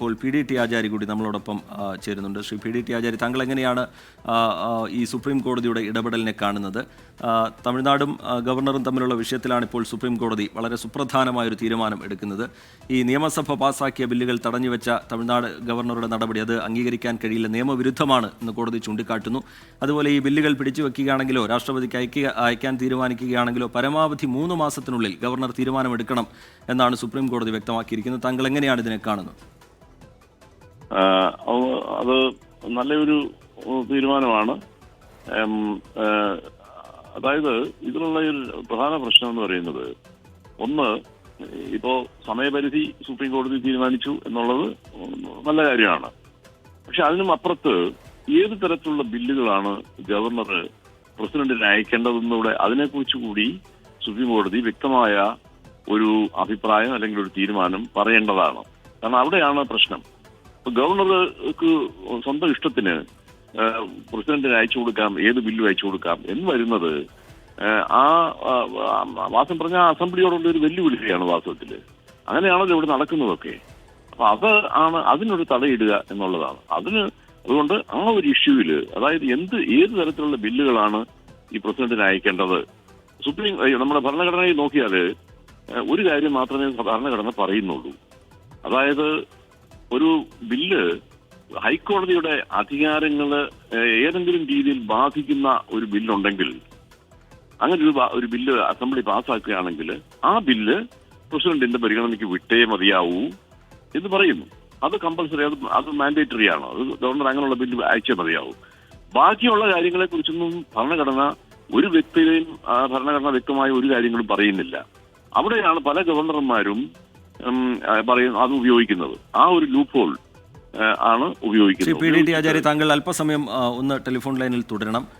ഇപ്പോൾ P D T ആചാരി കൂടി നമ്മളോടൊപ്പം ചേരുന്നുണ്ട്. Shri P D T Achari താങ്കൾ എങ്ങനെയാണ് ഈ സുപ്രീം കോടതിയുടെ ഇടപെടലിനെ കാണുന്നത്? തമിഴ്നാടും ഗവർണറും തമ്മിലുള്ള വിഷയത്തിലാണ് ഇപ്പോൾ സുപ്രീം കോടതി വളരെ സുപ്രധാനമായൊരു തീരുമാനം എടുക്കുന്നത്. ഈ നിയമസഭ പാസാക്കിയ ബില്ലുകൾ തടഞ്ഞുവെച്ച തമിഴ്നാട് ഗവർണറുടെ നടപടി അത് അംഗീകരിക്കാൻ കഴിയില്ല. നിയമവിരുദ്ധമാണ് എന്ന് കോടതി ചൂണ്ടിക്കാട്ടുന്നു. അതുപോലെ ഈ ബില്ലുകൾ പിടിച്ചു വയ്ക്കുകയാണെങ്കിലോ രാഷ്ട്രപതിക്ക് അയക്കുക അയക്കാൻ തീരുമാനിക്കുകയാണെങ്കിലോ പരമാവധി മൂന്ന് മാസത്തിനുള്ളിൽ ഗവർണർ തീരുമാനമെടുക്കണം എന്നാണ് സുപ്രീം കോടതി വ്യക്തമാക്കിയിരിക്കുന്നത്. താങ്കൾ എങ്ങനെയാണ് ഇതിനെ കാണുന്നത്? അത് നല്ലൊരു തീരുമാനമാണ്. അതായത് ഇതിലുള്ള ഒരു പ്രധാന പ്രശ്നം എന്ന് പറയുന്നത് ഒന്ന് ഇപ്പോ സമയപരിധി സുപ്രീം കോടതി തീരുമാനിച്ചു എന്നുള്ളത് നല്ല കാര്യമാണ്. പക്ഷെ അതിനും അപ്പുറത്ത് ഏത് തരത്തിലുള്ള ബില്ലുകളാണ് ഗവർണർ പ്രസിഡന്റിന് അയക്കേണ്ടതെന്നൂടെ അതിനെക്കുറിച്ച് കൂടി സുപ്രീം കോടതി വ്യക്തമായ ഒരു അഭിപ്രായം അല്ലെങ്കിൽ ഒരു തീരുമാനം പറയേണ്ടതാണ്. കാരണം അവിടെയാണ് പ്രശ്നം. ഗവർണർക്ക് സ്വന്തം ഇഷ്ടത്തിന് പ്രസിഡന്റിന് അയച്ചു കൊടുക്കാം ഏത് ബില്ലും അയച്ചു കൊടുക്കാം എന്ന് വരുന്നത് ആ, വാസം പറഞ്ഞ അസംബ്ലിയോടുള്ള ഒരു വെല്ലുവിളിയാണ് വാസ്തവത്തിൽ അങ്ങനെയാണല്ലോ ഇവിടെ നടക്കുന്നതൊക്കെ. അപ്പൊ അത് ആണ് അതിനൊരു തടയിടുക എന്നുള്ളതാണ്. അതിന് അതുകൊണ്ട് ആ ഒരു ഇഷ്യൂവിൽ അതായത് എന്ത് ഏത് തരത്തിലുള്ള ബില്ലുകളാണ് ഈ പ്രസിഡന്റിന് അയക്കേണ്ടത്? സുപ്രീം നമ്മുടെ ഭരണഘടനയിൽ നോക്കിയാൽ ഒരു കാര്യം മാത്രമേ ഭരണഘടന പറയുന്നുള്ളൂ. അതായത് ഒരു ബില്ല് ഹൈക്കോടതിയുടെ അധികാരങ്ങൾ ഏതെങ്കിലും രീതിയിൽ ബാധിക്കുന്ന ഒരു ബില്ലുണ്ടെങ്കിൽ അങ്ങനെ ഒരു ഒരു ബില്ല് അസംബ്ലി പാസ്സാക്കുകയാണെങ്കിൽ ആ ബില്ല് പ്രസിഡന്റിന്റെ പരിഗണനയ്ക്ക് വിട്ടേ മതിയാവൂ എന്ന് പറയുന്നു. അത് കമ്പൽസറി അത് അത് മാൻഡേറ്ററി ആണ്? അത് ഗവർണർ അങ്ങനെയുള്ള ബില്ല് അയച്ചേ മതിയാവും. ബാക്കിയുള്ള കാര്യങ്ങളെ കുറിച്ചൊന്നും ഭരണഘടന ഒരു വ്യക്തിയെയും ഭരണഘടന വ്യക്തമായ ഒരു കാര്യങ്ങളും പറയുന്നില്ല. അവിടെയാണ് പല ഗവർണർമാരും ആ, അത് ഉപയോഗിക്കുന്നത്. ആ ഒരു ലൂപ്പ് ഹോൾ ആണ് ഉപയോഗിക്കുന്നത്. പി ഡി ടി ആചാര്യ താങ്കൾ അല്പസമയം ഒന്ന് ടെലിഫോൺ ലൈനിൽ തുടരണം.